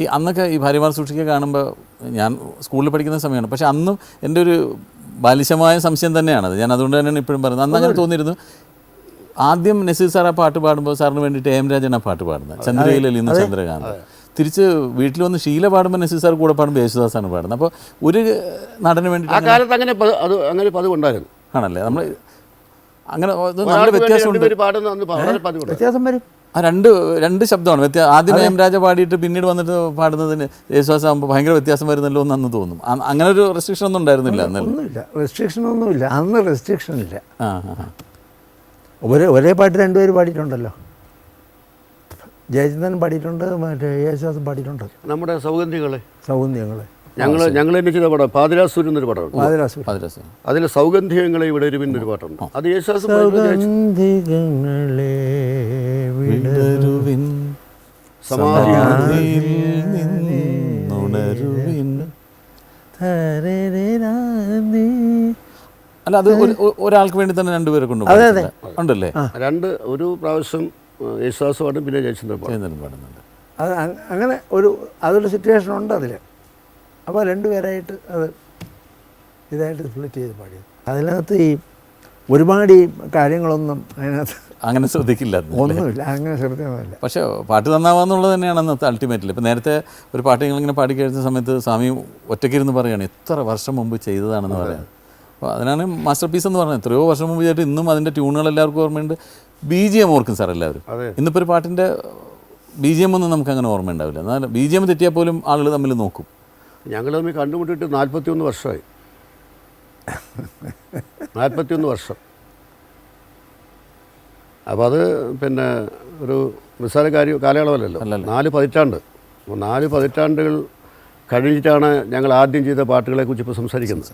ഈ അന്നൊക്കെ ഈ ഭാര്യമാർ സൂക്ഷിക്കുക കാണുമ്പോൾ ഞാൻ സ്കൂളിൽ പഠിക്കുന്ന സമയമാണ്. പക്ഷെ അന്നും എന്റെ ഒരു ബാലിശമായ സംശയം തന്നെയാണത് ഞാൻ അതുകൊണ്ട് തന്നെയാണ് ഇപ്പോഴും പറയുന്നത്. അന്ന് അങ്ങനെ തോന്നിയിരുന്നു. ആദ്യം നസീർ സാർ ആ പാട്ട് പാടുമ്പോൾ സാറിന് വേണ്ടിയിട്ട് എം രാജൻ ആ പാട്ട് പാടുന്നത്. ചന്ദ്രയിലയിൽ ഇന്ന് ചന്ദ്രകാന്ത്. തിരിച്ച് വീട്ടിൽ വന്ന് ശീല പാടുമ്പോൾ നസീർ സാർ കൂടെ പാടുമ്പോൾ യേശുദാസാണ് പാടുന്നത്. അപ്പോൾ ഒരു നടന് ആ വേണ്ടിയിട്ട് കാലത്ത് അങ്ങനെ അത് അങ്ങനെ ആണല്ലേ? നമ്മൾ അങ്ങനെ നല്ല വേണ്ടി വ്യത്യാസമുണ്ട്. വ്യത്യാസം വരും. ആ രണ്ട് രണ്ട് ശബ്ദമാണ്. വ്യത്യാസം ആദ്യം ഹേംരാജ പാടിയിട്ട് പിന്നീട് വന്നിട്ട് പാടുന്നതിന് യേശുദാസ് ആകുമ്പോൾ ഭയങ്കര വ്യത്യാസം വരുന്നല്ലോ എന്ന് അന്ന് തോന്നും അങ്ങനെ ഒരു റെസ്ട്രിക്ഷൻ ഒന്നും ഉണ്ടായിരുന്നില്ല ഒന്നുമില്ല. റെസ്ട്രിക്ഷൻ ഒന്നുമില്ല. അന്ന് റെസ്ട്രിക്ഷൻ ഇല്ല. ഒരേ ഒരേ പാട്ട് രണ്ടുപേര് പാടിയിട്ടുണ്ടല്ലോ. ജയചന്ദ്രൻ പാടിയിട്ടുണ്ട് മറ്റേ യേശുദാസൻ പാടിയിട്ടുണ്ട്. നമ്മുടെ സൗഗന്ധികളെ. സൗഗന്ധികളെ. ഞങ്ങൾ ഞങ്ങൾ ചെയ്ത പടം. പാതിരാസൂര്യൻ എന്നൊരു പടമുണ്ട് അതിൽ സൗഗന്ധികങ്ങളെ ഇവിടെ ഒരു പിന്നൊരു പാട്ടുണ്ട്. അത് യേശുദാസ് സമാധി സമാധിയിൽ നിന്നുണരുവിൻ. അല്ല അത് ഒരാൾക്ക് വേണ്ടി തന്നെ രണ്ടുപേരെ കൊണ്ട് അതെ, അതെ. ഉണ്ടല്ലേ? രണ്ട് ഒരു പ്രാവശ്യം യേശുദാസ് പാടും പിന്നെ ജയചന്ദ്രൻ പാടുന്നുണ്ട്. അത് അങ്ങനെ ഒരു അതൊരു സിറ്റുവേഷൻ ഉണ്ട് അതിൽ അപ്പോൾ രണ്ടുപേരായിട്ട് അത് ഇതായിട്ട് സ്പ്ലിറ്റ് ചെയ്ത് പാടിയത്. അതിനകത്ത് ഈ ഒരുപാട് ഈ കാര്യങ്ങളൊന്നും അതിനകത്ത് അങ്ങനെ ശ്രദ്ധിക്കില്ല ഒന്നുമില്ല അങ്ങനെ ശ്രദ്ധിക്കുന്നില്ല പക്ഷേ പാട്ട് നന്നാവാന്നുള്ളത് തന്നെയാണ് അന്നത്തെ അൾട്ടിമേറ്റിൽ ഇപ്പം നേരത്തെ ഒരു പാട്ട് ഞങ്ങളിങ്ങനെ പാടി കഴിച്ച സമയത്ത് സ്വാമി ഒറ്റയ്ക്കിരുന്ന് പറയുകയാണ് എത്ര വർഷം മുമ്പ് ചെയ്തതാണെന്ന് പറയാം അപ്പോൾ അതിനാണ് മാസ്റ്റർ പീസ് എന്ന് പറഞ്ഞത് എത്രയോ വർഷം മുമ്പ് ചെയ്തിട്ട് ഇന്നും അതിന്റെ ട്യൂണുകൾ എല്ലാവർക്കും ഓർമ്മയുണ്ട്. ബി ജി എം ഓർക്കും സാർ എല്ലാവരും. ഇന്നിപ്പോൾ ഒരു പാട്ടിന്റെ ബി ജി എം ഒന്നും നമുക്ക് അങ്ങനെ ഓർമ്മ ഉണ്ടാവില്ല എന്നാൽ ബി ജി എം തെറ്റിയാൽ പോലും ആളുകൾ തമ്മിൽ നോക്കും. ഞങ്ങൾ തമ്മിൽ കണ്ടുമുട്ടിയിട്ട് നാൽപ്പത്തിയൊന്ന് വർഷമായി. നാൽപ്പത്തിയൊന്ന് വർഷം. അപ്പോൾ അത് പിന്നെ ഒരു വിസാല കാര്യ കാലയളവല്ലല്ലോ. നാല് പതിറ്റാണ്ട്. നാല് പതിറ്റാണ്ടുകൾ കഴിഞ്ഞിട്ടാണ് ഞങ്ങൾ ആദ്യം ചെയ്ത പാട്ടുകളെക്കുറിച്ച് ഇപ്പോൾ സംസാരിക്കുന്നത്.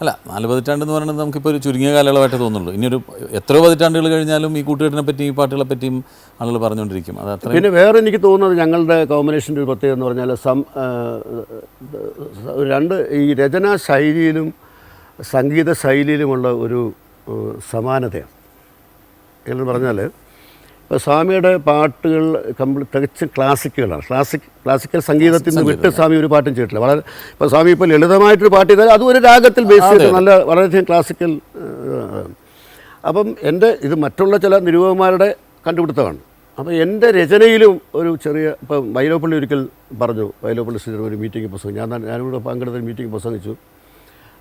അല്ല നാല് പതിറ്റാണ്ട് എന്ന് പറയുന്നത് നമുക്കിപ്പോൾ ഒരു ചുരുങ്ങിയ കാലയളവായിട്ട് തോന്നുള്ളൂ ഒരു എത്രയോ പതിറ്റാണ്ടുകൾ കഴിഞ്ഞാലും ഈ കൂട്ടുകെട്ടിനെ പറ്റിയും ഈ പാട്ടുകളെ പറ്റിയും ആളുകൾ പറഞ്ഞുകൊണ്ടിരിക്കും. അത് അത്ര പിന്നെ വേറെ എനിക്ക് തോന്നുന്നത് ഞങ്ങളുടെ കോമ്പിനേഷന്റെ ഒരു പ്രത്യേകത എന്ന് പറഞ്ഞാൽ സം രണ്ട് ഈ രചനാ ശൈലിയിലും സംഗീത ശൈലിയിലുമുള്ള ഒരു സമാനതയാണ്. എന്ന് പറഞ്ഞാൽ ഇപ്പോൾ സ്വാമിയുടെ പാട്ടുകൾ കംപ്ലീറ്റ് തികച്ചും ക്ലാസിക്കുകളാണ് ക്ലാസിക് ക്ലാസിക്കൽ സംഗീതത്തിൽ നിന്ന് വിട്ട് സ്വാമി ഒരു പാട്ടും ചെയ്തിട്ടില്ല. വളരെ ഇപ്പോൾ സ്വാമി ഇപ്പോൾ ലളിതമായിട്ടൊരു പാട്ട് ചെയ്താൽ അതും ഒരു രാഗത്തിൽ ബേസ് ചെയ്ത് നല്ല വളരെയധികം ക്ലാസിക്കൽ അപ്പം എന്റെ ഇത് മറ്റുള്ള ചില നിരൂപകന്മാരുടെ കണ്ടുപിടുത്തമാണ്. അപ്പോൾ എന്റെ രചനയിലും ഒരു ചെറിയ ഇപ്പം വൈലോപ്പള്ളി ഒരിക്കൽ പറഞ്ഞു വൈലോപ്പള്ളി ശ്രീധരൻ ഒരു മീറ്റിംഗ് പ്രസംഗം ഞാൻ ഞാനിവിടെ പങ്കെടുത്ത മീറ്റിംഗ് പ്രസംഗിച്ചു.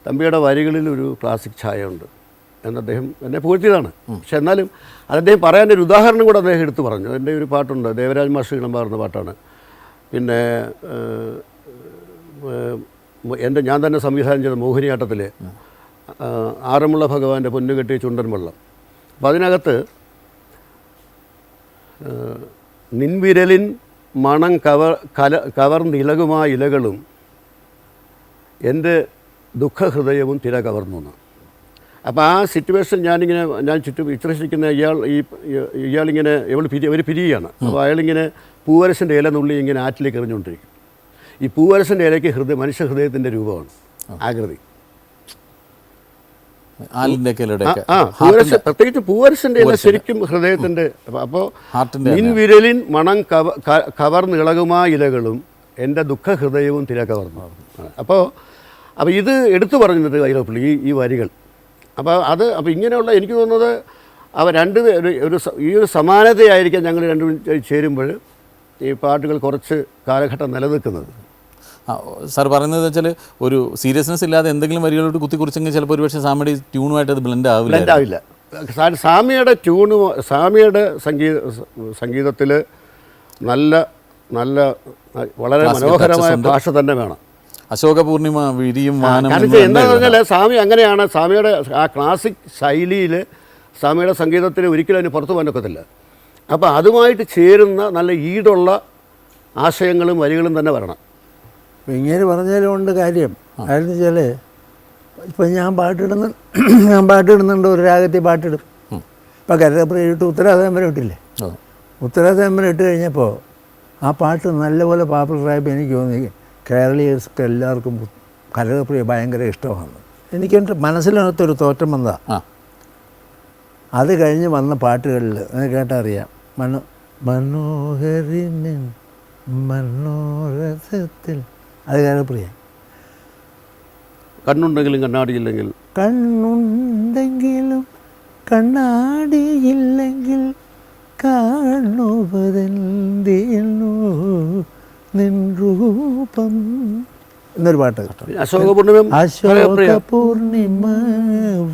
തമ്പിയുടെ വരികളിൽ ഒരു ക്ലാസിക് ഛായ ഉണ്ട് എന്ന് അദ്ദേഹം എന്നെ പുകഴ്ത്തിയതാണ്. പക്ഷെ എന്നാലും അത് അദ്ദേഹം ഒരു ഉദാഹരണം കൂടെ അദ്ദേഹം എടുത്തു പറഞ്ഞു. എന്റെ ഒരു പാട്ടുണ്ട്. ദേവരാജ് മാഷ് ഇളമ്പാറുന്ന പാട്ടാണ്. പിന്നെ എന്റെ ഞാൻ തന്നെ സംവിധാനം ചെയ്ത മോഹിനിയാട്ടത്തിൽ ആറന്മുള ഭഗവാന്റെ പൊന്നുകെട്ടി ചുണ്ടൻ വെള്ളം. അപ്പം അതിനകത്ത് നിൻവിരലിൻ മണം കവർ കല കവർന്നിലകുമായ ഇലകളും എന്റെ ദുഃഖഹൃദയവും തിര കവർന്നു അപ്പോൾ ആ സിറ്റുവേഷൻ ഞാനിങ്ങനെ ഞാൻ ചുറ്റും ഇത്രശിക്കുന്ന ഇയാൾ ഈ ഇയാളിങ്ങനെ ഇവൾ പിരി അവർ പിരിയാണ് അപ്പോൾ അയാളിങ്ങനെ പൂവരസിന്റെ ഇല നുള്ളി ഇങ്ങനെ ആറ്റിലേക്ക് എറിഞ്ഞുകൊണ്ടിരിക്കും. ഈ പൂവരസിന്റെ ഇലയ്ക്ക് ഹൃദയ മനുഷ്യ ഹൃദയത്തിന്റെ രൂപമാണ് ആകൃതി. പ്രത്യേകിച്ച് പൂവരസിന്റെ ഇല ശരിക്കും ഹൃദയത്തിന്റെ അപ്പോൾ നിൻവിരലിൻ മണം കവ കവർന്നിളകുമാ ഇലകളും എന്റെ ദുഃഖഹൃദയവും തിര കവർന്നു അപ്പോൾ അപ്പോൾ ഇത് എടുത്തു പറഞ്ഞിട്ട് കൈലപ്പള്ളി ഈ ഈ വരികൾ. അപ്പോൾ അത് അപ്പോൾ ഇങ്ങനെയുള്ള എനിക്ക് തോന്നുന്നത് അവ രണ്ട് ഒരു ഈ ഒരു സമാനതയായിരിക്കാം ഞങ്ങൾ രണ്ടും ചേരുമ്പോൾ ഈ പാട്ടുകൾ കുറച്ച് കാലഘട്ടം നിലനിൽക്കുന്നത്. ആ, സാർ പറയുന്നത് വെച്ചാൽ ഒരു സീരിയസ്നെസ് ഇല്ലാതെ എന്തെങ്കിലും വരികളോട് കുത്തി കുറിച്ചെങ്കിൽ ചിലപ്പോൾ ഒരുപക്ഷെ സാമിയുടെ ട്യൂണുമായിട്ട് അത് ബ്ലെൻഡ് ആവില്ല. ബ്ലെൻഡ് ആവില്ല. സാമിയുടെ ട്യൂണ് സാമിയുടെ സംഗീത സംഗീതത്തിൽ നല്ല നല്ല വളരെ മനോഹരമായ ഭാഷ തന്നെ വേണം. അശോക പൂർണിമ വിരിയും വാനം എന്താ എന്താണെന്ന് പറഞ്ഞാൽ സ്വാമി അങ്ങനെയാണ് സ്വാമിയുടെ ആ ക്ലാസിക് ശൈലിയിൽ സ്വാമിയുടെ സംഗീതത്തിന് ഒരിക്കലും അതിന് പുറത്തു പോകാനൊക്കത്തില്ല അപ്പോൾ അതുമായിട്ട് ചേരുന്ന നല്ല ഈടുള്ള ആശയങ്ങളും വരികളും തന്നെ വരണം. ഇങ്ങനെ പറഞ്ഞാലും ഉണ്ട് കാര്യം. കാര്യം വെച്ചാൽ ഇപ്പം ഞാൻ പാട്ടിടുന്ന ഞാൻ പാട്ടിടുന്നുണ്ട് ഒരു രാഗത്തിൽ പാട്ടിടും. ഇപ്പം കരുതപ്പുറയിട്ട് ഇട്ട് വരെ ഇട്ടില്ലേ? ഉത്തരാധാരം വരെ ഇട്ട് കഴിഞ്ഞപ്പോൾ ആ പാട്ട് നല്ലപോലെ പാപ്പുലറായപ്പോൾ എനിക്ക് തോന്നി. കേരളീയർക്ക് എല്ലാവർക്കും കരകപ്രിയ ഭയങ്കര ഇഷ്ടമാണ്. എനിക്ക് മനസ്സിലകത്തൊരു തോറ്റം വന്നതാ. അത് കഴിഞ്ഞ് വന്ന പാട്ടുകളിൽ അത് കേട്ടറിയാം മനോ മനോഹരിനിൻ മനോരഥത്തിൽ. അത് കേരളപ്രിയ കണ്ണുണ്ടെങ്കിലും കണ്ണാടിയില്ലെങ്കിൽ. കണ്ണുണ്ടെങ്കിലും കണ്ണാടിയില്ലെങ്കിൽ കാണുവതെന്തേനു എന്നൊരു പാട്ട് പിന്നെ അശോക പൂർണിമയും പൂർണിമ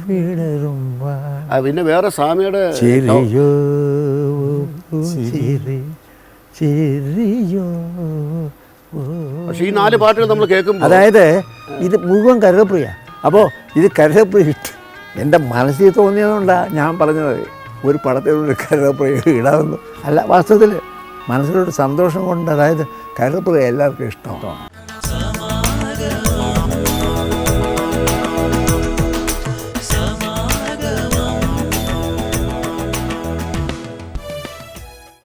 വിടരും ആ, പിന്നെ വേറെ സ്വാമിയുടെ ചിരിയോ ചിരി. ചിരിയോ പക്ഷേ ഈ നാല് പാട്ടുകൾ നമ്മൾ കേൾക്കും അതായത് ഇത് മുഴുവൻ കരുതപ്രിയ. അപ്പോൾ ഇത് കരുതപ്രിയ എന്റെ എന്റെ മനസ്സിൽ തോന്നിയതുകൊണ്ടാണ് ഞാൻ പറഞ്ഞത്. ഒരു പടത്തിലൊരു കരുതപ്രിയ ഇടാമെന്ന്. അല്ല വാസ്തവത്തിൽ മനസ്സിലൊരു സന്തോഷം കൊണ്ട് അതായത് കരുതപ്രിയ എല്ലാവർക്കും ഇഷ്ടമാണ്.